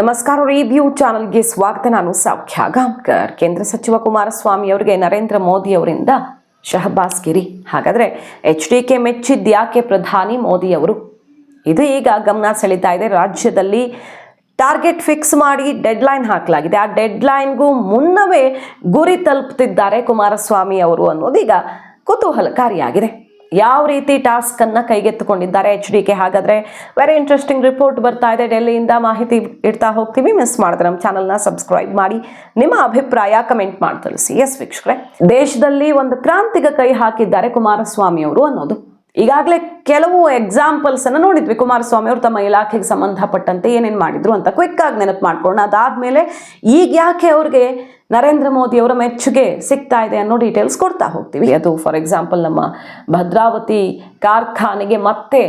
ನಮಸ್ಕಾರ ರಿವ್ಯೂ ಚಾನಲ್ಗೆ ಸ್ವಾಗತ. ನಾನು ಸೌಖ್ಯ ಗಾಂಕರ್ ಕೇಂದ್ರ ಸಚಿವ ಕುಮಾರಸ್ವಾಮಿ ಅವರಿಗೆ ನರೇಂದ್ರ ಮೋದಿ ಅವರಿಂದ ಶಹಬಾಸ್ ಗಿರಿ ಹಾಗಾದರೆ ಎಚ್ ಡಿ ಕೆ ಮೆಚ್ಚಿದ್ಯಾಕೆ ಪ್ರಧಾನಿ ಮೋದಿ ಅವರು? ಇದು ಈಗ ಗಮನ ಸೆಳೀತಾ ಇದೆ. ರಾಜ್ಯದಲ್ಲಿ ಟಾರ್ಗೆಟ್ ಫಿಕ್ಸ್ ಮಾಡಿ ಡೆಡ್ಲೈನ್ ಹಾಕಲಾಗಿದೆ. ಆ ಡೆಡ್ಲೈನ್ಗೂ ಮುನ್ನವೇ ಗುರಿ ತಲುಪುತ್ತಿದ್ದಾರೆ ಕುಮಾರಸ್ವಾಮಿ ಅವರು ಅನ್ನೋದು ಈಗ ಕುತೂಹಲಕಾರಿಯಾಗಿದೆ. ಯಾವ ರೀತಿ ಟಾಸ್ಕ್ ಅನ್ನ ಕೈಗೆತ್ತುಕೊಂಡಿದ್ದಾರೆ ಎಚ್ ಡಿ ಕೆ? ಹಾಗಾದ್ರೆ ವೆರಿ ಇಂಟ್ರೆಸ್ಟಿಂಗ್ ರಿಪೋರ್ಟ್ ಬರ್ತಾ ಇದೆ. ಡೆಲ್ಲಿಯಿಂದ ಮಾಹಿತಿ ಇಡ್ತಾ ಹೋಗ್ತೀವಿ. ಮಿಸ್ ಮಾಡಿದ್ರೆ ನಮ್ಮ ಚಾನಲ್ನ ಸಬ್ಸ್ಕ್ರೈಬ್ ಮಾಡಿ. ನಿಮ್ಮ ಅಭಿಪ್ರಾಯ ಕಮೆಂಟ್ ಮಾಡಿ ತಿಳಿಸಿ. ಎಸ್ ವೀಕ್ಷಕರೇ, ದೇಶದಲ್ಲಿ ಒಂದು ಕ್ರಾಂತಿಗೆ ಕೈ ಹಾಕಿದ್ದಾರೆ ಕುಮಾರಸ್ವಾಮಿ ಅವರು ಅನ್ನೋದು. ಈಗಾಗಲೇ ಕೆಲವು ಎಕ್ಸಾಂಪಲ್ಸನ್ನು ನೋಡಿದ್ವಿ. ಕುಮಾರಸ್ವಾಮಿ ಅವರು ತಮ್ಮ ಇಲಾಖೆಗೆ ಸಂಬಂಧಪಟ್ಟಂತೆ ಏನೇನು ಮಾಡಿದ್ರು ಅಂತ ಕ್ವಿಕ್ ಆಗಿ ನೆನಪು ಮಾಡ್ಕೊಂಡು ಅದಾದ್ಮೇಲೆ ಈಗ ಯಾಕೆ ಅವ್ರಿಗೆ ನರೇಂದ್ರ ಮೋದಿ ಅವರ ಮೆಚ್ಚುಗೆ ಸಿಗ್ತಾ ಇದೆ ಅನ್ನೋ ಡೀಟೇಲ್ಸ್ ಕೊಡ್ತಾ ಹೋಗ್ತೀವಿ. ಅದು ಫಾರ್ ಎಕ್ಸಾಂಪಲ್ ನಮ್ಮ ಭದ್ರಾವತಿ ಕಾರ್ಖಾನೆಗೆ ಮತ್ತೆ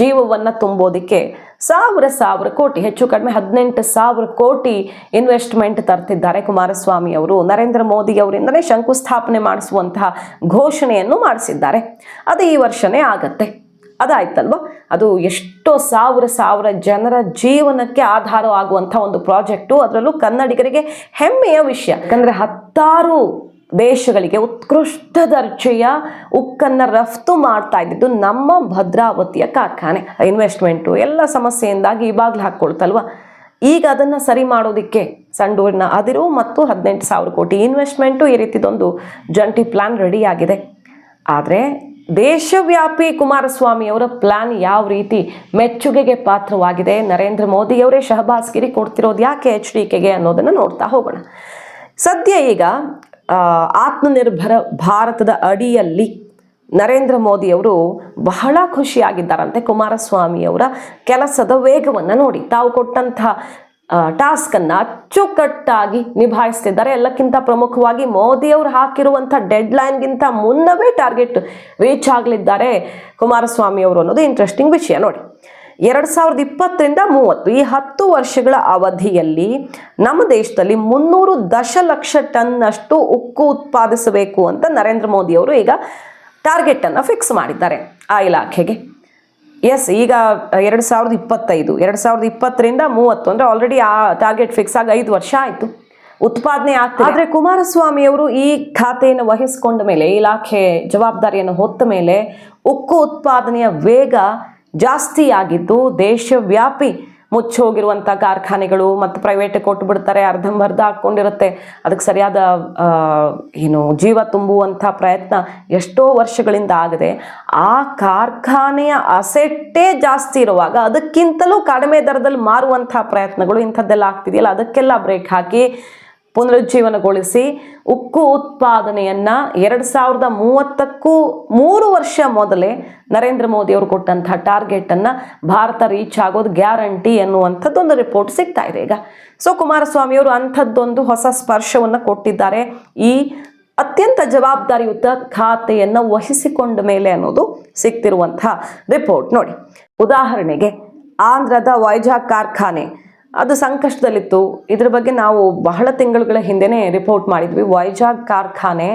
ಜೀವವನ್ನು ತುಂಬೋದಕ್ಕೆ ಸಾವಿರ ಸಾವಿರ ಕೋಟಿ, ಹೆಚ್ಚು ಕಡಿಮೆ ಹದಿನೆಂಟು ಸಾವಿರ ಕೋಟಿ ಇನ್ವೆಸ್ಟ್ಮೆಂಟ್ ತರ್ತಿದ್ದಾರೆ ಕುಮಾರಸ್ವಾಮಿ ಅವರು. ನರೇಂದ್ರ ಮೋದಿ ಅವರಿಂದಲೇ ಶಂಕುಸ್ಥಾಪನೆ ಮಾಡಿಸುವಂತಹ ಘೋಷಣೆಯನ್ನು ಮಾಡಿಸಿದ್ದಾರೆ. ಅದು ಈ ವರ್ಷನೇ ಆಗತ್ತೆ. ಅದಾಯ್ತಲ್ವ? ಅದು ಎಷ್ಟೋ ಸಾವಿರ ಸಾವಿರ ಜನರ ಜೀವನಕ್ಕೆ ಆಧಾರ ಆಗುವಂಥ ಒಂದು ಪ್ರಾಜೆಕ್ಟು. ಅದರಲ್ಲೂ ಕನ್ನಡಿಗರಿಗೆ ಹೆಮ್ಮೆಯ ವಿಷಯ. ಯಾಕಂದರೆ ಹತ್ತಾರು ದೇಶಗಳಿಗೆ ಉತ್ಕೃಷ್ಟ ದರ್ಜೆಯ ಉಕ್ಕನ್ನು ರಫ್ತು ಮಾಡ್ತಾ ಇದ್ದಿದ್ದು ನಮ್ಮ ಭದ್ರಾವತಿಯ ಕಾರ್ಖಾನೆ. ಇನ್ವೆಸ್ಟ್ಮೆಂಟು ಎಲ್ಲ ಸಮಸ್ಯೆಯಿಂದಾಗಿ ಇವಾಗಲೇ ಹಾಕ್ಕೊಳ್ತಲ್ವ? ಈಗ ಅದನ್ನು ಸರಿ ಮಾಡೋದಕ್ಕೆ ಸಂಡೂರಿನ ಅದಿರು ಮತ್ತು ಹದಿನೆಂಟು ಸಾವಿರ ಕೋಟಿ ಇನ್ವೆಸ್ಟ್ಮೆಂಟು ಈ ರೀತಿದೊಂದು ಜಂಟಿ ಪ್ಲ್ಯಾನ್ ರೆಡಿಯಾಗಿದೆ ಆದರೆ ದೇಶವ್ಯಾಪಿ ಕುಮಾರಸ್ವಾಮಿಯವರ ಪ್ಲ್ಯಾನ್ ಯಾವ ರೀತಿ ಮೆಚ್ಚುಗೆಗೆ ಪಾತ್ರವಾಗಿದೆ, ನರೇಂದ್ರ ಮೋದಿಯವರೇ ಶಹಬಾಸ್ಗಿರಿ ಕೊಡ್ತಿರೋದು ಯಾಕೆ ಎಚ್ ಡಿ ಕೆಗೆ ಅನ್ನೋದನ್ನು ನೋಡ್ತಾ ಹೋಗೋಣ. ಸದ್ಯ ಈಗ ಆತ್ಮನಿರ್ಭರ ಭಾರತದ ಅಡಿಯಲ್ಲಿ ನರೇಂದ್ರ ಮೋದಿ ಅವರು ಬಹಳ ಖುಷಿಯಾಗಿದ್ದಾರಂತೆ ಕುಮಾರಸ್ವಾಮಿ ಅವರ ಕೆಲಸದ ವೇಗವನ್ನು ನೋಡಿ. ತಾವು ಕೊಟ್ಟಂತಹ ಟಾಸ್ಕನ್ನು ಅಚ್ಚುಕಟ್ಟಾಗಿ ನಿಭಾಯಿಸ್ತಿದ್ದಾರೆ. ಎಲ್ಲಕ್ಕಿಂತ ಪ್ರಮುಖವಾಗಿ ಮೋದಿ ಅವರು ಹಾಕಿರುವಂಥ ಡೆಡ್ಲೈನ್ಗಿಂತ ಮುನ್ನವೇ ಟಾರ್ಗೆಟ್ ರೀಚ್ ಆಗಲಿದ್ದಾರೆ ಕುಮಾರಸ್ವಾಮಿ ಅವರು ಅನ್ನೋದು ಇಂಟ್ರೆಸ್ಟಿಂಗ್ ವಿಷಯ ನೋಡಿ. ಎರಡು ಸಾವಿರದ ಇಪ್ಪತ್ತರಿಂದ ಮೂವತ್ತು, ಈ ಹತ್ತು ವರ್ಷಗಳ ಅವಧಿಯಲ್ಲಿ ನಮ್ಮ ದೇಶದಲ್ಲಿ ಮುನ್ನೂರು ದಶಲಕ್ಷ ಟನ್ನಷ್ಟು ಉಕ್ಕು ಉತ್ಪಾದಿಸಬೇಕು ಅಂತ ನರೇಂದ್ರ ಮೋದಿ ಅವರು ಈಗ ಟಾರ್ಗೆಟನ್ನು ಫಿಕ್ಸ್ ಮಾಡಿದ್ದಾರೆ ಆ ಇಲಾಖೆಗೆ. ಎಸ್ ಈಗ ಎರಡು ಸಾವಿರದ ಇಪ್ಪತ್ತೈದು, ಎರಡು ಸಾವಿರದ ಇಪ್ಪತ್ತರಿಂದ ಮೂವತ್ತು ಅಂದರೆ ಆಲ್ರೆಡಿ ಆ ಟಾರ್ಗೆಟ್ ಫಿಕ್ಸ್ ಆಗಿ ಐದು ವರ್ಷ ಆಯಿತು. ಉತ್ಪಾದನೆ ಆಗ್ತದೆ. ಆದರೆ ಕುಮಾರಸ್ವಾಮಿ ಅವರು ಈ ಖಾತೆಯನ್ನು ವಹಿಸಿಕೊಂಡ ಮೇಲೆ, ಇಲಾಖೆ ಜವಾಬ್ದಾರಿಯನ್ನು ಹೊತ್ತ ಮೇಲೆ ಉಕ್ಕು ಉತ್ಪಾದನೆಯ ವೇಗ ಜಾಸ್ತಿ ಆಗಿದ್ದು ದೇಶವ್ಯಾಪಿ ಮುಚ್ಚೋಗಿರುವಂಥ ಕಾರ್ಖಾನೆಗಳು ಮತ್ತು ಪ್ರೈವೇಟ್ ಕೊಟ್ಟು ಬಿಡ್ತಾರೆ, ಅರ್ಧಂಬರ್ಧ ಹಾಕ್ಕೊಂಡಿರುತ್ತೆ. ಅದಕ್ಕೆ ಸರಿಯಾದ ಏನು ಜೀವ ತುಂಬುವಂಥ ಪ್ರಯತ್ನ ಎಷ್ಟೋ ವರ್ಷಗಳಿಂದ ಆಗದೆ. ಆ ಕಾರ್ಖಾನೆಯ ಅಸೆಟ್ಟೇ ಜಾಸ್ತಿ ಇರುವಾಗ ಅದಕ್ಕಿಂತಲೂ ಕಡಿಮೆ ದರದಲ್ಲಿ ಮಾರುವಂಥ ಪ್ರಯತ್ನಗಳು ಇಂಥದ್ದೆಲ್ಲ ಆಗ್ತಿದೆಯಲ್ಲ, ಅದಕ್ಕೆಲ್ಲ ಬ್ರೇಕ್ ಹಾಕಿ ಪುನರುಜ್ಜೀವನಗೊಳಿಸಿ ಉಕ್ಕು ಉತ್ಪಾದನೆಯನ್ನ ಎರಡು ಸಾವಿರದ ಮೂವತ್ತಕ್ಕೂ ಮೂರು ವರ್ಷ ಮೊದಲೇ ನರೇಂದ್ರ ಮೋದಿ ಅವರು ಕೊಟ್ಟಂತಹ ಟಾರ್ಗೆಟ್ ಅನ್ನ ಭಾರತ ರೀಚ್ ಆಗೋದು ಗ್ಯಾರಂಟಿ ಎನ್ನುವಂಥದ್ದೊಂದು ರಿಪೋರ್ಟ್ ಸಿಗ್ತಾ ಇದೆ ಈಗ. ಸೊ ಕುಮಾರಸ್ವಾಮಿ ಅವರು ಅಂಥದ್ದೊಂದು ಹೊಸ ಸ್ಪರ್ಶವನ್ನು ಕೊಟ್ಟಿದ್ದಾರೆ. ಈ ಅತ್ಯಂತ ಜವಾಬ್ದಾರಿಯುತ ಖಾತೆಯನ್ನು ವಹಿಸಿಕೊಂಡ ಮೇಲೆ ಅನ್ನೋದು ಸಿಗ್ತಿರುವಂತಹ ರಿಪೋರ್ಟ್ ನೋಡಿ. ಉದಾಹರಣೆಗೆ ಆಂಧ್ರದ ವೈಜಾಗ್ ಕಾರ್ಖಾನೆ. ಅದು ಸಂಕಷ್ಟದಲ್ಲಿತ್ತು. ಇದ್ರ ಬಗ್ಗೆ ನಾವು ಬಹಳ ತಿಂಗಳುಗಳ ಹಿಂದೆನೇ ರಿಪೋರ್ಟ್ ಮಾಡಿದ್ವಿ. ವೈಜಾಗ್ ಕಾರ್ಖಾನೆ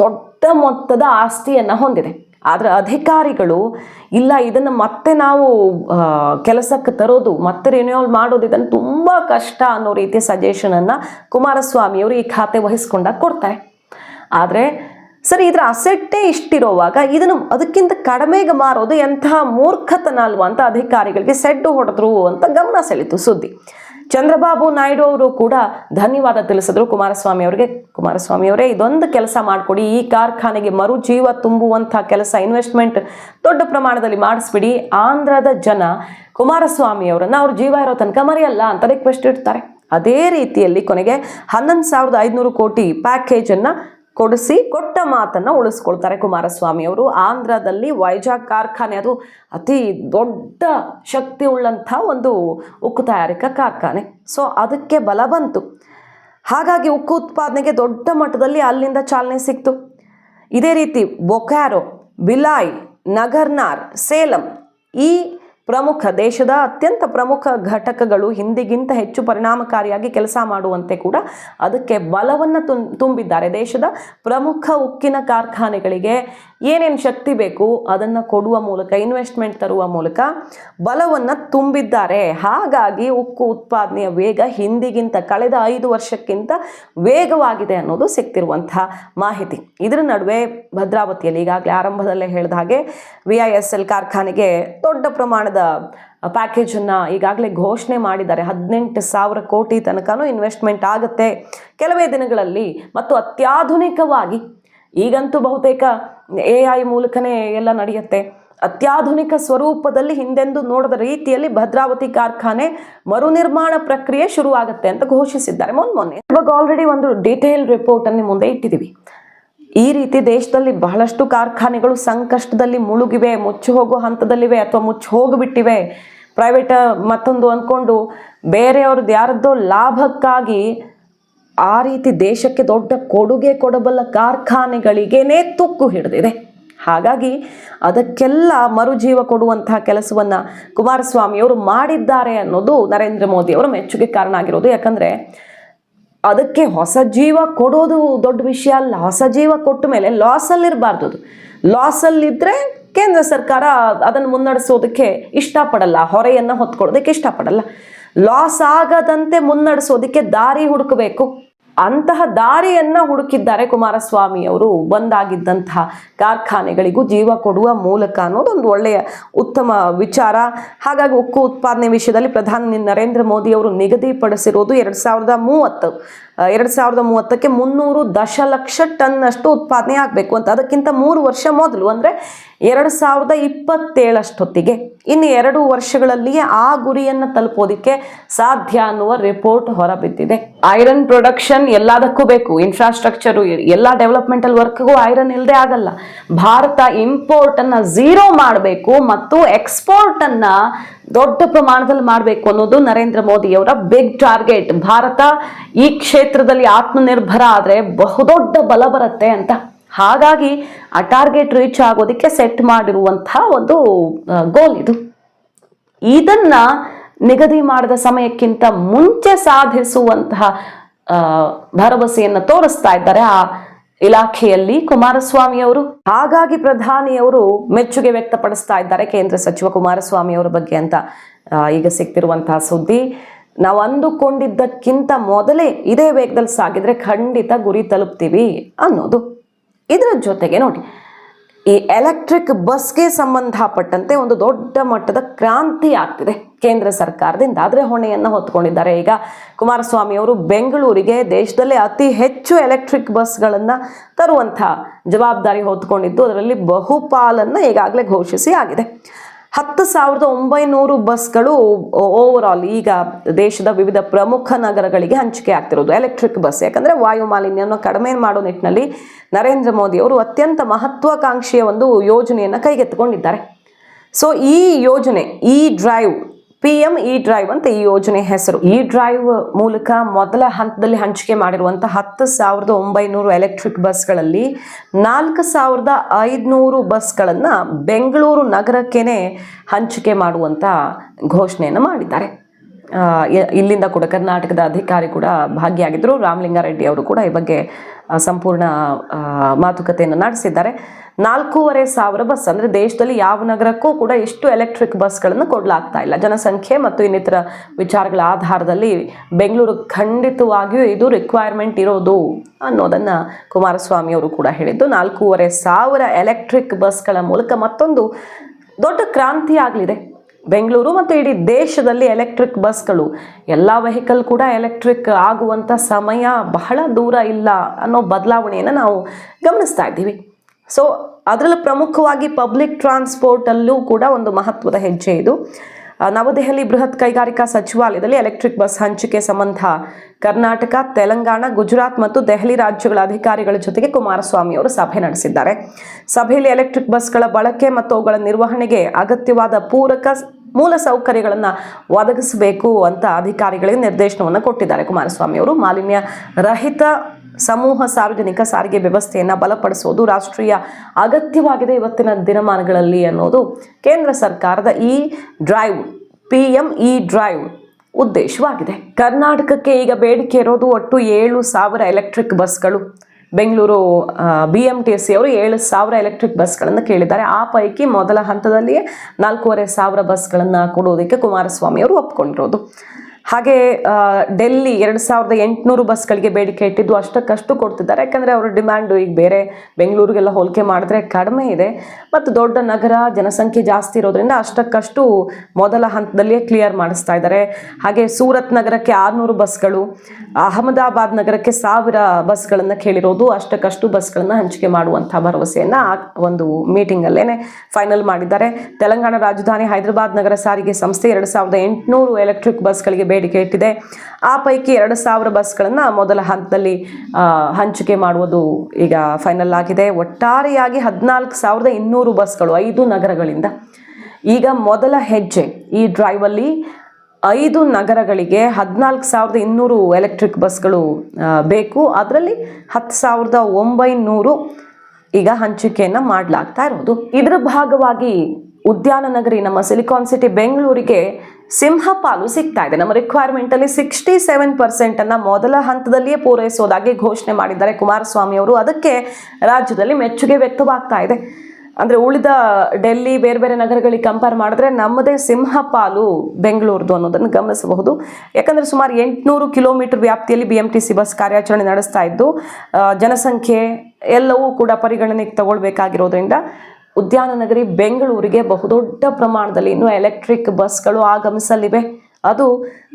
ದೊಡ್ಡ ಮೊತ್ತದ ಆಸ್ತಿಯನ್ನು ಹೊಂದಿದೆ. ಆದರೆ ಅಧಿಕಾರಿಗಳು, ಇಲ್ಲ, ಇದನ್ನು ಮತ್ತೆ ನಾವು ಕೆಲಸಕ್ಕೆ ತರೋದು, ಮತ್ತೆ ರಿನ್ಯೂವಲ್ ಮಾಡೋದು, ಇದನ್ನು ತುಂಬ ಕಷ್ಟ ಅನ್ನೋ ರೀತಿಯ ಸಜೆಷನನ್ನು ಕುಮಾರಸ್ವಾಮಿಯವರು ಈ ಖಾತೆ ವಹಿಸ್ಕೊಂಡಾಗ ಕೊಡ್ತಾರೆ. ಆದರೆ ಸರಿ, ಇದರ ಅಸೆಟ್ಟೇ ಇಷ್ಟಿರೋವಾಗ ಇದನ್ನು ಅದಕ್ಕಿಂತ ಕಡಿಮೆಗೆ ಮಾರೋದು ಎಂತಹ ಮೂರ್ಖತನ ಅಲ್ವಾ ಅಂತ ಅಧಿಕಾರಿಗಳಿಗೆ ಸೆಡ್ಡು ಹೊಡೆದ್ರು ಅಂತ ಗಮನ ಸೆಳೀತು ಸುದ್ದಿ. ಚಂದ್ರಬಾಬು ನಾಯ್ಡು ಅವರು ಕೂಡ ಧನ್ಯವಾದ ತಿಳಿಸಿದ್ರು. ಕುಮಾರಸ್ವಾಮಿ ಅವರಿಗೆ, ಕುಮಾರಸ್ವಾಮಿ ಅವರೇ, ಇದೊಂದು ಕೆಲಸ ಮಾಡಿಕೊಡಿ. ಈ ಕಾರ್ಖಾನೆಗೆ ಮರು ಜೀವ ತುಂಬುವಂಥ ಕೆಲಸ ಇನ್ವೆಸ್ಟ್ಮೆಂಟ್ ದೊಡ್ಡ ಪ್ರಮಾಣದಲ್ಲಿ ಮಾಡಿಸ್ಬಿಡಿ. ಆಂಧ್ರದ ಜನ ಕುಮಾರಸ್ವಾಮಿ ಅವರನ್ನ ಅವ್ರ ಜೀವ ಇರೋ ತನಕ ಮರೆಯಲ್ಲ ಅಂತ ರಿಕ್ವೆಸ್ಟ್ ಇಡ್ತಾರೆ. ಅದೇ ರೀತಿಯಲ್ಲಿ ಕೊನೆಗೆ ಹನ್ನೊಂದು ಸಾವಿರದ ಐದುನೂರು ಕೋಟಿ ಪ್ಯಾಕೇಜನ್ನು ಕೊಡಿಸಿ ಕೊಟ್ಟ ಮಾತನ್ನ ಉಳಿಸ್ಕೊಳ್ತಾರೆ ಕುಮಾರಸ್ವಾಮಿ ಅವರು. ಆಂಧ್ರದಲ್ಲಿ ವೈಜಾಗ್ ಕಾರ್ಖಾನೆ, ಅದು ಅತಿ ದೊಡ್ಡ ಶಕ್ತಿ ಉಳ್ಳಂಥ ಒಂದು ಉಕ್ಕು ತಯಾರಿಕಾ ಕಾರ್ಖಾನೆ. ಸೊ ಅದಕ್ಕೆ ಬಲ ಬಂತು. ಹಾಗಾಗಿ ಉಕ್ಕು ಉತ್ಪಾದನೆಗೆ ದೊಡ್ಡ ಮಟ್ಟದಲ್ಲಿ ಅಲ್ಲಿಂದ ಚಾಲನೆ ಸಿಕ್ತು. ಇದೇ ರೀತಿ ಬೊಕ್ಯಾರೋ ಬಿಲಾಯ್ ನಗರ್ನಾರ್ ಸೇಲಂ ಈ ಪ್ರಮುಖ ದೇಶದ ಅತ್ಯಂತ ಪ್ರಮುಖ ಘಟಕಗಳು ಹಿಂದಿಗಿಂತ ಹೆಚ್ಚು ಪರಿಣಾಮಕಾರಿಯಾಗಿ ಕೆಲಸ ಮಾಡುವಂತೆ ಕೂಡ ಅದಕ್ಕೆ ಬಲವನ್ನು ತುಂಬಿದ್ದಾರೆ. ದೇಶದ ಪ್ರಮುಖ ಉಕ್ಕಿನ ಕಾರ್ಖಾನೆಗಳಿಗೆ ಏನೇನು ಶಕ್ತಿ ಬೇಕು ಅದನ್ನು ಕೊಡುವ ಮೂಲಕ ಇನ್ವೆಸ್ಟ್ಮೆಂಟ್ ತರುವ ಮೂಲಕ ಬಲವನ್ನು ತುಂಬಿದ್ದಾರೆ. ಹಾಗಾಗಿ ಉಕ್ಕು ಉತ್ಪಾದನೆಯ ವೇಗ ಹಿಂದಿಗಿಂತ ಕಳೆದ ಐದು ವರ್ಷಕ್ಕಿಂತ ವೇಗವಾಗಿದೆ ಅನ್ನೋದು ಸಿಕ್ತಿರುವಂತಹ ಮಾಹಿತಿ. ಇದರ ನಡುವೆ ಭದ್ರಾವತಿಯಲ್ಲಿ ಈಗಾಗಲೇ ಆರಂಭದಲ್ಲೇ ಹೇಳಿದ ಹಾಗೆ ವಿ ಕಾರ್ಖಾನೆಗೆ ದೊಡ್ಡ ಪ್ರಮಾಣದ ಪ್ಯಾಕೇಜನ್ನು ಈಗಾಗಲೇ ಘೋಷಣೆ ಮಾಡಿದ್ದಾರೆ. ಹದಿನೆಂಟು ಸಾವಿರ ಕೋಟಿ ತನಕನೂ ಇನ್ವೆಸ್ಟ್ಮೆಂಟ್ ಆಗುತ್ತೆ ಕೆಲವೇ ದಿನಗಳಲ್ಲಿ. ಮತ್ತು ಅತ್ಯಾಧುನಿಕವಾಗಿ, ಈಗಂತೂ ಬಹುತೇಕ ಎ ಐ ಮೂಲಕನೇ ಎಲ್ಲ ನಡೆಯುತ್ತೆ. ಅತ್ಯಾಧುನಿಕ ಸ್ವರೂಪದಲ್ಲಿ ಹಿಂದೆಂದು ನೋಡದ ರೀತಿಯಲ್ಲಿ ಭದ್ರಾವತಿ ಕಾರ್ಖಾನೆ ಮರುನಿರ್ಮಾಣ ಪ್ರಕ್ರಿಯೆ ಶುರುವಾಗುತ್ತೆ ಅಂತ ಘೋಷಿಸಿದ್ದಾರೆ. ಮೊನ್ನೆ ಇವಾಗ ಆಲ್ರೆಡಿ ಒಂದು ಡೀಟೇಲ್ ರಿಪೋರ್ಟ್ ಅನ್ನು ಮುಂದೆ ಇಟ್ಟಿದ್ದೀವಿ. ಈ ರೀತಿ ದೇಶದಲ್ಲಿ ಬಹಳಷ್ಟು ಕಾರ್ಖಾನೆಗಳು ಸಂಕಷ್ಟದಲ್ಲಿ ಮುಳುಗಿವೆ, ಮುಚ್ಚಿ ಹೋಗೋ ಹಂತದಲ್ಲಿವೆ ಅಥವಾ ಮುಚ್ಚಿ ಹೋಗಿಬಿಟ್ಟಿವೆ. ಪ್ರೈವೇಟ್ ಮತ್ತೊಂದು ಅಂದ್ಕೊಂಡು ಬೇರೆಯವ್ರದ್ದು ಯಾರದ್ದೋ ಲಾಭಕ್ಕಾಗಿ ಆ ರೀತಿ ದೇಶಕ್ಕೆ ದೊಡ್ಡ ಕೊಡುಗೆ ಕೊಡಬಲ್ಲ ಕಾರ್ಖಾನೆಗಳಿಗೇನೆ ತುಕ್ಕು ಹಿಡಿದಿದೆ. ಹಾಗಾಗಿ ಅದಕ್ಕೆಲ್ಲ ಮರುಜೀವ ಕೊಡುವಂತಹ ಕೆಲಸವನ್ನು ಕುಮಾರಸ್ವಾಮಿಯವರು ಮಾಡಿದ್ದಾರೆ ಅನ್ನೋದು ನರೇಂದ್ರ ಮೋದಿ ಅವರ ಮೆಚ್ಚುಗೆ ಕಾರಣ ಆಗಿರೋದು. ಯಾಕಂದರೆ ಅದಕ್ಕೆ ಹೊಸ ಜೀವ ಕೊಡೋದು ದೊಡ್ಡ ವಿಷಯ ಅಲ್ಲ. ಹೊಸ ಜೀವ ಕೊಟ್ಟ ಮೇಲೆ ಲಾಸಲ್ಲಿರಬಾರ್ದು ಅದು. ಲಾಸಲ್ಲಿದ್ದರೆ ಕೇಂದ್ರ ಸರ್ಕಾರ ಅದನ್ನು ಮುನ್ನಡೆಸೋದಕ್ಕೆ ಇಷ್ಟಪಡಲ್ಲ. ಹೊರೆಯನ್ನು ಹೊತ್ಕೊಳ್ಳೋದಕ್ಕೆ ಇಷ್ಟಪಡಲ್ಲ. ಲಾಸ್ ಆಗದಂತೆ ಮುನ್ನಡೆಸೋದಕ್ಕೆ ದಾರಿ ಹುಡುಕಬೇಕು. ಅಂತಹ ದಾರಿಯನ್ನ ಹುಡುಕಿದ್ದಾರೆ ಕುಮಾರಸ್ವಾಮಿ ಅವರು. ಬಂದಾಗಿದ್ದಂತಹ ಕಾರ್ಖಾನೆಗಳಿಗೂ ಜೀವ ಕೊಡುವ ಮೂಲಕ ಅನ್ನೋದು ಒಂದು ಒಳ್ಳೆಯ ಉತ್ತಮ ವಿಚಾರ. ಹಾಗಾಗಿ ಉಕ್ಕು ಉತ್ಪಾದನೆ ವಿಷಯದಲ್ಲಿ ಪ್ರಧಾನಿ ನರೇಂದ್ರ ಮೋದಿ ಅವರು ನಿಗದಿಪಡಿಸಿರುವುದು ಎರಡು ಸಾವಿರದ ಮೂವತ್ತು. ಎರಡು ಸಾವಿರದ ಮೂವತ್ತಕ್ಕೆ ಮುನ್ನೂರು ದಶಲಕ್ಷ ಟನ್ನಷ್ಟು ಉತ್ಪಾದನೆ ಆಗಬೇಕು ಅಂತ. ಅದಕ್ಕಿಂತ ಮೂರು ವರ್ಷ ಮೊದಲು ಅಂದರೆ ಎರಡು ಸಾವಿರದ ಇಪ್ಪತ್ತೇಳಷ್ಟೊತ್ತಿಗೆ. ಇನ್ನು ಎರಡು ವರ್ಷಗಳಲ್ಲಿಯೇ ಆ ಗುರಿಯನ್ನು ತಲುಪೋದಕ್ಕೆ ಸಾಧ್ಯ ಅನ್ನುವ ರಿಪೋರ್ಟ್ ಹೊರಬಿದ್ದಿದೆ. ಐರನ್ ಪ್ರೊಡಕ್ಷನ್ ಎಲ್ಲದಕ್ಕೂ ಬೇಕು. ಇನ್ಫ್ರಾಸ್ಟ್ರಕ್ಚರು ಎಲ್ಲ ಡೆವಲಪ್ಮೆಂಟಲ್ ವರ್ಕ್ಗೂ ಐರನ್ ಇಲ್ಲದೆ ಆಗಲ್ಲ. ಭಾರತ ಇಂಪೋರ್ಟನ್ನು ಝೀರೋ ಮಾಡಬೇಕು ಮತ್ತು ಎಕ್ಸ್ಪೋರ್ಟನ್ನು ದೊಡ್ಡ ಪ್ರಮಾಣದಲ್ಲಿ ಮಾಡಬೇಕು ಅನ್ನೋದು ನರೇಂದ್ರ ಮೋದಿಯವರ ಬಿಗ್ ಟಾರ್ಗೆಟ್ ಭಾರತ ಈ ಕ್ಷೇತ್ರದಲ್ಲಿ ಆತ್ಮನಿರ್ಭರ ಆದರೆ ಬಹುದೊಡ್ಡ ಬಲ ಬರುತ್ತೆ ಅಂತ. ಹಾಗಾಗಿ ಆ ಟಾರ್ಗೆಟ್ ರೀಚ್ ಆಗೋದಕ್ಕೆ ಸೆಟ್ ಮಾಡಿರುವಂತಹ ಒಂದು ಗೋಲ್ ಇದು. ಇದನ್ನ ನಿಗದಿ ಮಾಡಿದ ಸಮಯಕ್ಕಿಂತ ಮುಂಚೆ ಸಾಧಿಸುವಂತಹ ಭರವಸೆಯನ್ನು ತೋರಿಸ್ತಾ ಇದ್ದಾರೆ. ಆ ಇಲಾಖೆಯಲ್ಲಿ ಕುಮಾರಸ್ವಾಮಿ ಅವರು ಹಾಗಾಗಿ ಪ್ರಧಾನಿಯವರು ಮೆಚ್ಚುಗೆ ವ್ಯಕ್ತಪಡಿಸ್ತಾ ಇದ್ದಾರೆ ಕೇಂದ್ರ ಸಚಿವ ಕುಮಾರಸ್ವಾಮಿ ಅವರ ಬಗ್ಗೆ ಅಂತ. ಈಗ ಸಿಗ್ತಿರುವಂತಹ ಸುದ್ದಿ, ನಾವು ಅಂದುಕೊಂಡಿದ್ದಕ್ಕಿಂತ ಮೊದಲೇ ಇದೇ ವೇಗದಲ್ಲಿ ಸಾಗಿದ್ರೆ ಖಂಡಿತ ಗುರಿ ತಲುಪ್ತೀವಿ ಅನ್ನೋದು. ಇದರ ಜೊತೆಗೆ ನೋಡಿ, ಈ ಎಲೆಕ್ಟ್ರಿಕ್ ಬಸ್ಗೆ ಸಂಬಂಧಪಟ್ಟಂತೆ ಒಂದು ದೊಡ್ಡ ಮಟ್ಟದ ಕ್ರಾಂತಿ ಆಗ್ತಿದೆ. ಕೇಂದ್ರ ಸರ್ಕಾರದಿಂದ ಆದರೆ ಹೊಣೆಯನ್ನು ಹೊತ್ಕೊಂಡಿದ್ದಾರೆ. ಈಗ ಕುಮಾರಸ್ವಾಮಿ ಅವರು ಬೆಂಗಳೂರಿಗೆ ದೇಶದಲ್ಲೇ ಅತಿ ಹೆಚ್ಚು ಎಲೆಕ್ಟ್ರಿಕ್ ಬಸ್ಗಳನ್ನು ತರುವಂಥ ಜವಾಬ್ದಾರಿ ಹೊತ್ಕೊಂಡಿದ್ದು. ಅದರಲ್ಲಿ ಬಹುಪಾಲನ್ನು ಈಗಾಗಲೇ ಘೋಷಿಸಿ ಆಗಿದೆ. ಹತ್ತು ಸಾವಿರದ ಒಂಬೈನೂರು ಬಸ್ಗಳು ಓವರ್ ಆಲ್ ಈಗ ದೇಶದ ವಿವಿಧ ಪ್ರಮುಖ ನಗರಗಳಿಗೆ ಹಂಚಿಕೆ ಆಗ್ತಿರೋದು. ಎಲೆಕ್ಟ್ರಿಕ್ ಬಸ್ ಯಾಕಂದರೆ ವಾಯು ಮಾಲಿನ್ಯವನ್ನು ಕಡಿಮೆ ಮಾಡೋ ನಿಟ್ಟಿನಲ್ಲಿ ನರೇಂದ್ರ ಮೋದಿ ಅವರು ಅತ್ಯಂತ ಮಹತ್ವಾಕಾಂಕ್ಷೆಯ ಒಂದು ಯೋಜನೆಯನ್ನು ಕೈಗೆತ್ತಿಕೊಂಡಿದ್ದಾರೆ. ಸೊ ಈ ಯೋಜನೆ, ಈ drive P M E drive ಅಂತ ಈ ಯೋಜನೆ ಹೆಸರು. ಈ ಡ್ರೈವ್ ಮೂಲಕ ಮೊದಲ ಹಂತದಲ್ಲಿ ಹಂಚಿಕೆ ಮಾಡಿರುವಂತಹ ಹತ್ತು ಸಾವಿರದ ಒಂಬೈನೂರು ಎಲೆಕ್ಟ್ರಿಕ್ ಬಸ್ಗಳಲ್ಲಿ ನಾಲ್ಕು ಸಾವಿರದ ಐದುನೂರು ಬಸ್ಗಳನ್ನು ಬೆಂಗಳೂರು ನಗರಕ್ಕೇನೆ ಹಂಚಿಕೆ ಮಾಡುವಂಥ ಘೋಷಣೆಯನ್ನು ಮಾಡಿದ್ದಾರೆ. ಇಲ್ಲಿಂದ ಕೂಡ ಕರ್ನಾಟಕದ ಅಧಿಕಾರಿ ಕೂಡ ಭಾಗಿಯಾಗಿದ್ದರು ರಾಮಲಿಂಗಾರೆಡ್ಡಿ ಅವರು ಕೂಡ ಈ ಬಗ್ಗೆ ಸಂಪೂರ್ಣ ಮಾತುಕತೆಯನ್ನು ನಡೆಸಿದ್ದಾರೆ. ನಾಲ್ಕೂವರೆ ಸಾವಿರ ಬಸ್, ಅಂದರೆ ದೇಶದಲ್ಲಿ ಯಾವ ನಗರಕ್ಕೂ ಕೂಡ ಇಷ್ಟು ಎಲೆಕ್ಟ್ರಿಕ್ ಬಸ್ಗಳನ್ನು ಕೊಡಲಾಗ್ತಾ ಇಲ್ಲ. ಜನಸಂಖ್ಯೆ ಮತ್ತು ಇನ್ನಿತರ ವಿಚಾರಗಳ ಆಧಾರದಲ್ಲಿ ಬೆಂಗಳೂರು ಖಂಡಿತವಾಗಿಯೂ ಇದು ರಿಕ್ವೈರ್ಮೆಂಟ್ ಇರೋದು ಅನ್ನೋದನ್ನು ಕುಮಾರಸ್ವಾಮಿ ಅವರು ಕೂಡ ಹೇಳಿದ್ದು. ನಾಲ್ಕೂವರೆ ಸಾವಿರ ಎಲೆಕ್ಟ್ರಿಕ್ ಬಸ್ಗಳ ಮೂಲಕ ಮತ್ತೊಂದು ದೊಡ್ಡ ಕ್ರಾಂತಿ ಆಗಲಿದೆ. ಬೆಂಗಳೂರು ಮತ್ತು ಇಡೀ ದೇಶದಲ್ಲಿ ಎಲೆಕ್ಟ್ರಿಕ್ ಬಸ್ಗಳು, ಎಲ್ಲ ವೆಹಿಕಲ್ ಕೂಡ ಎಲೆಕ್ಟ್ರಿಕ್ ಆಗುವಂಥ ಸಮಯ ಬಹಳ ದೂರ ಇಲ್ಲ ಅನ್ನೋ ಬದಲಾವಣೆಯನ್ನು ನಾವು ಗಮನಿಸ್ತಾ ಇದ್ದೀವಿ. ಸೊ ಅದರಲ್ಲೂ ಪ್ರಮುಖವಾಗಿ ಪಬ್ಲಿಕ್ ಟ್ರಾನ್ಸ್ಪೋರ್ಟಲ್ಲೂ ಕೂಡ ಒಂದು ಮಹತ್ವದ ಹೆಜ್ಜೆ ಇದು. ನವದೆಹಲಿ ಬೃಹತ್ ಕೈಗಾರಿಕಾ ಸಚಿವಾಲಯದಲ್ಲಿ ಎಲೆಕ್ಟ್ರಿಕ್ ಬಸ್ ಹಂಚಿಕೆ ಸಂಬಂಧ ಕರ್ನಾಟಕ, ತೆಲಂಗಾಣ, ಗುಜರಾತ್ ಮತ್ತು ದೆಹಲಿ ರಾಜ್ಯಗಳ ಅಧಿಕಾರಿಗಳ ಜೊತೆಗೆ ಕುಮಾರಸ್ವಾಮಿ ಅವರು ಸಭೆ ನಡೆಸಿದ್ದಾರೆ. ಸಭೆಯಲ್ಲಿ ಎಲೆಕ್ಟ್ರಿಕ್ ಬಸ್ಗಳ ಬಳಕೆ ಮತ್ತು ಅವುಗಳ ನಿರ್ವಹಣೆಗೆ ಅಗತ್ಯವಾದ ಪೂರಕ ಮೂಲ ಸೌಕರ್ಯಗಳನ್ನು ಒದಗಿಸಬೇಕು ಅಂತ ಅಧಿಕಾರಿಗಳಿಗೆ ನಿರ್ದೇಶನವನ್ನು ಕೊಟ್ಟಿದ್ದಾರೆ. ಕುಮಾರಸ್ವಾಮಿ ಅವರು ಮಾಲಿನ್ಯ ರಹಿತ ಸಮೂಹ ಸಾರ್ವಜನಿಕ ಸಾರಿಗೆ ವ್ಯವಸ್ಥೆಯನ್ನು ಬಲಪಡಿಸೋದು ರಾಷ್ಟ್ರೀಯ ಅಗತ್ಯವಾಗಿದೆ ಇವತ್ತಿನ ದಿನಮಾನಗಳಲ್ಲಿ ಅನ್ನೋದು ಕೇಂದ್ರ ಸರ್ಕಾರದ ಈ drive P M E drive ಉದ್ದೇಶವಾಗಿದೆ. ಕರ್ನಾಟಕಕ್ಕೆ ಈಗ ಬೇಡಿಕೆ ಇರೋದು ಒಟ್ಟು ಏಳು ಸಾವಿರ ಎಲೆಕ್ಟ್ರಿಕ್ ಬಸ್ಗಳು. Bengaluru B M T C ಅವರು ಏಳು ಸಾವಿರ ಎಲೆಕ್ಟ್ರಿಕ್ ಬಸ್ಗಳನ್ನು ಕೇಳಿದ್ದಾರೆ. ಆ ಪೈಕಿ ಮೊದಲ ಹಂತದಲ್ಲಿಯೇ ನಾಲ್ಕೂವರೆ ಸಾವಿರ ಬಸ್ಗಳನ್ನು ಕೊಡುವುದಕ್ಕೆ ಕುಮಾರಸ್ವಾಮಿ ಅವರು ಒಪ್ಕೊಂಡಿರೋದು. ಹಾಗೆ ಡೆಲ್ಲಿ ಎರಡು ಸಾವಿರದ ಎಂಟುನೂರು ಬಸ್ಗಳಿಗೆ ಬೇಡಿಕೆ ಇಟ್ಟಿದ್ದು ಅಷ್ಟಕ್ಕಷ್ಟು ಕೊಡ್ತಿದ್ದಾರೆ. ಯಾಕಂದರೆ ಅವರ ಡಿಮ್ಯಾಂಡು ಈಗ ಬೇರೆ ಬೆಂಗಳೂರಿಗೆಲ್ಲ ಹೋಲಿಕೆ ಮಾಡಿದ್ರೆ ಕಡಿಮೆ ಇದೆ. ಮತ್ತು ದೊಡ್ಡ ನಗರ ಜನಸಂಖ್ಯೆ ಜಾಸ್ತಿ ಇರೋದ್ರಿಂದ ಅಷ್ಟಕ್ಕಷ್ಟು ಮೊದಲ ಹಂತದಲ್ಲಿಯೇ ಕ್ಲಿಯರ್ ಮಾಡಿಸ್ತಾ ಇದ್ದಾರೆ. ಹಾಗೆ ಸೂರತ್ ನಗರಕ್ಕೆ ಆರುನೂರು ಬಸ್ಗಳು, ಅಹಮದಾಬಾದ್ ನಗರಕ್ಕೆ ಸಾವಿರ ಬಸ್ಗಳನ್ನು ಕೇಳಿರೋದು ಅಷ್ಟಕ್ಕಷ್ಟು ಬಸ್ಗಳನ್ನು ಹಂಚಿಕೆ ಮಾಡುವಂಥ ಭರವಸೆಯನ್ನು ಆ ಒಂದು ಮೀಟಿಂಗಲ್ಲೇ ಫೈನಲ್ ಮಾಡಿದ್ದಾರೆ. ತೆಲಂಗಾಣ ರಾಜಧಾನಿ ಹೈದರಾಬಾದ್ ನಗರ ಸಾರಿಗೆ ಸಂಸ್ಥೆ ಎರಡು ಸಾವಿರದ ಎಂಟುನೂರು ಎಲೆಕ್ಟ್ರಿಕ್ ಬಸ್ಗಳಿಗೆ ಬೇಡಿಕೆ ಇಟ್ಟಿದೆ. ಆ ಪೈಕಿ ಎರಡು ಸಾವಿರ ಬಸ್ಗಳನ್ನು ಮೊದಲ ಹಂತದಲ್ಲಿ ಹಂಚಿಕೆ ಮಾಡುವುದು ಈಗ ಫೈನಲ್ ಆಗಿದೆ. ಒಟ್ಟಾರೆಯಾಗಿ ಹದಿನಾಲ್ಕು ಸಾವಿರದ ಇನ್ನೂರು ಬಸ್ಗಳು ಐದು ನಗರಗಳಿಂದ. ಈಗ ಮೊದಲ ಹೆಜ್ಜೆ ಈ ಡ್ರೈವಲ್ಲಿ ಐದು ನಗರಗಳಿಗೆ ಹದಿನಾಲ್ಕು ಸಾವಿರದ ಇನ್ನೂರು ಎಲೆಕ್ಟ್ರಿಕ್ ಬಸ್ಗಳು ಬೇಕು. ಅದರಲ್ಲಿ ಹತ್ತು ಸಾವಿರದ ಒಂಬೈನೂರು ಈಗ ಹಂಚಿಕೆಯನ್ನು ಮಾಡಲಾಗ್ತಾ ಇರೋದು. ಇದರ ಭಾಗವಾಗಿ ಉದ್ಯಾನ ನಗರಿ ನಮ್ಮ ಸಿಲಿಕಾನ್ ಸಿಟಿ ಬೆಂಗಳೂರಿಗೆ ಸಿಂಹಪಾಲು ಸಿಗ್ತಾ ಇದೆ. ನಮ್ಮ ರಿಕ್ವೈರ್ಮೆಂಟ್ ಅಲ್ಲಿ ಸಿಕ್ಸ್ಟಿ ಸೆವೆನ್ ಪರ್ಸೆಂಟ್ ಅನ್ನ ಮೊದಲ ಹಂತದಲ್ಲಿಯೇ ಪೂರೈಸೋದಾಗಿ ಘೋಷಣೆ ಮಾಡಿದ್ದಾರೆ ಕುಮಾರಸ್ವಾಮಿ ಅವರು. ಅದಕ್ಕೆ ರಾಜ್ಯದಲ್ಲಿ ಮೆಚ್ಚುಗೆ ವ್ಯಕ್ತವಾಗ್ತಾ ಇದೆ. ಅಂದ್ರೆ ಉಳಿದ ಡೆಲ್ಲಿ, ಬೇರೆ ಬೇರೆ ನಗರಗಳಿಗೆ ಕಂಪೇರ್ ಮಾಡಿದ್ರೆ ನಮ್ಮದೇ ಸಿಂಹಪಾಲು ಬೆಂಗಳೂರದು ಅನ್ನೋದನ್ನು ಗಮನಿಸಬಹುದು. ಯಾಕಂದ್ರೆ ಸುಮಾರು ಎಂಟುನೂರು ಕಿಲೋಮೀಟರ್ ವ್ಯಾಪ್ತಿಯಲ್ಲಿ B M T C bus ಕಾರ್ಯಾಚರಣೆ ನಡೆಸ್ತಾ ಇದ್ದು ಜನಸಂಖ್ಯೆ ಎಲ್ಲವೂ ಕೂಡ ಪರಿಗಣನೆಗೆ ತಗೊಳ್ಬೇಕಾಗಿರೋದ್ರಿಂದ ಉದ್ಯಾನ ನಗರಿ ಬೆಂಗಳೂರಿಗೆ ಬಹುದೊಡ್ಡ ಪ್ರಮಾಣದಲ್ಲಿ ಇನ್ನು ಎಲೆಕ್ಟ್ರಿಕ್ ಬಸ್ಗಳು ಆಗಮಿಸಲಿವೆ. ಅದು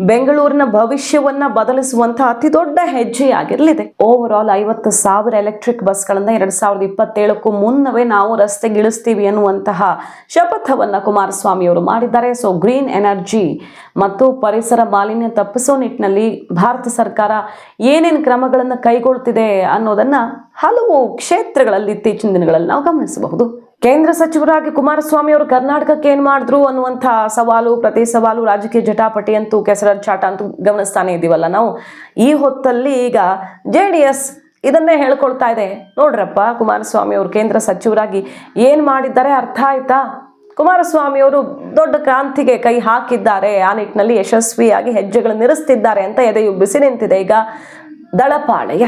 ಬೆಂಗಳೂರಿನ ಭವಿಷ್ಯವನ್ನ ಬದಲಿಸುವಂತಹ ಅತಿ ದೊಡ್ಡ ಹೆಜ್ಜೆಯಾಗಿರಲಿದೆ. ಓವರ್ ಆಲ್ ಐವತ್ತು ಸಾವಿರ ಎಲೆಕ್ಟ್ರಿಕ್ ಬಸ್ಗಳನ್ನ ಎರಡ್ ಸಾವಿರದ ಇಪ್ಪತ್ತೇಳಕ್ಕೂ ಮುನ್ನವೇ ನಾವು ರಸ್ತೆಗಿಳಿಸ್ತೀವಿ ಅನ್ನುವಂತಹ ಶಪಥವನ್ನ ಕುಮಾರಸ್ವಾಮಿ ಅವರು ಮಾಡಿದ್ದಾರೆ. ಸೊ ಗ್ರೀನ್ ಎನರ್ಜಿ ಮತ್ತು ಪರಿಸರ ಮಾಲಿನ್ಯ ತಪ್ಪಿಸೋ ನಿಟ್ಟಿನಲ್ಲಿ ಭಾರತ ಸರ್ಕಾರ ಏನೇನು ಕ್ರಮಗಳನ್ನು ಕೈಗೊಳ್ತಿದೆ ಅನ್ನೋದನ್ನ ಹಲವು ಕ್ಷೇತ್ರಗಳಲ್ಲಿ ಇತ್ತೀಚಿನ ದಿನಗಳಲ್ಲಿ ನಾವು ಗಮನಿಸಬಹುದು. ಕೇಂದ್ರ ಸಚಿವರಾಗಿ ಕುಮಾರಸ್ವಾಮಿ ಅವರು ಕರ್ನಾಟಕಕ್ಕೆ ಏನ್ ಮಾಡಿದ್ರು ಅನ್ನುವಂಥ ಸವಾಲು, ಪ್ರತಿ ಸವಾಲು ರಾಜಕೀಯ ಜಟಾಪಟಿ ಅಂತೂ ಕೆಸರಚಾಟ ಅಂತೂ ಗಮನಿಸ್ತಾನೆ ಇದೀವಲ್ಲ ನಾವು. ಈ ಹೊತ್ತಲ್ಲಿ ಈಗ ಜೆ ಡಿ ಎಸ್ ಇದನ್ನೇ ಹೇಳ್ಕೊಳ್ತಾ ಇದೆ. ನೋಡ್ರಪ್ಪ, ಕುಮಾರಸ್ವಾಮಿ ಅವರು ಕೇಂದ್ರ ಸಚಿವರಾಗಿ ಏನ್ ಮಾಡಿದ್ದಾರೆ ಅರ್ಥ ಆಯ್ತಾ? ಕುಮಾರಸ್ವಾಮಿ ಅವರು ದೊಡ್ಡ ಕ್ರಾಂತಿಗೆ ಕೈ ಹಾಕಿದ್ದಾರೆ. ಆ ನಿಟ್ಟಿನಲ್ಲಿ ಯಶಸ್ವಿಯಾಗಿ ಹೆಜ್ಜೆಗಳನ್ನು ನಿರಿಸ್ತಿದ್ದಾರೆ ಅಂತ ಎದೆಯುಬ್ಬಿಸಿ ನಿಂತಿದೆ. ಈಗ ದಳಪಾಳೆಯ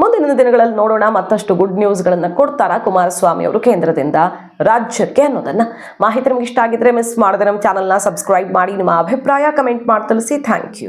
ಮುಂದಿನ ದಿನಗಳಲ್ಲಿ ನೋಡೋಣ ಮತ್ತಷ್ಟು ಗುಡ್ ನ್ಯೂಸ್ಗಳನ್ನು ಕೊಡ್ತಾರಾ ಕುಮಾರಸ್ವಾಮಿ ಅವರು ಕೇಂದ್ರದಿಂದ ರಾಜ್ಯಕ್ಕೆ ಅನ್ನೋದನ್ನ. ಮಾಹಿತಿ ನಿಮ್ಗೆ ಇಷ್ಟ ಆಗಿದ್ರೆ ಮಿಸ್ ಮಾಡದೆ ನಮ್ಮ ಚಾನಲ್ನ ಸಬ್ಸ್ಕ್ರೈಬ್ ಮಾಡಿ, ನಿಮ್ಮ ಅಭಿಪ್ರಾಯ ಕಮೆಂಟ್ ಮಾಡಿ ತಿಳಿಸಿ. Thank you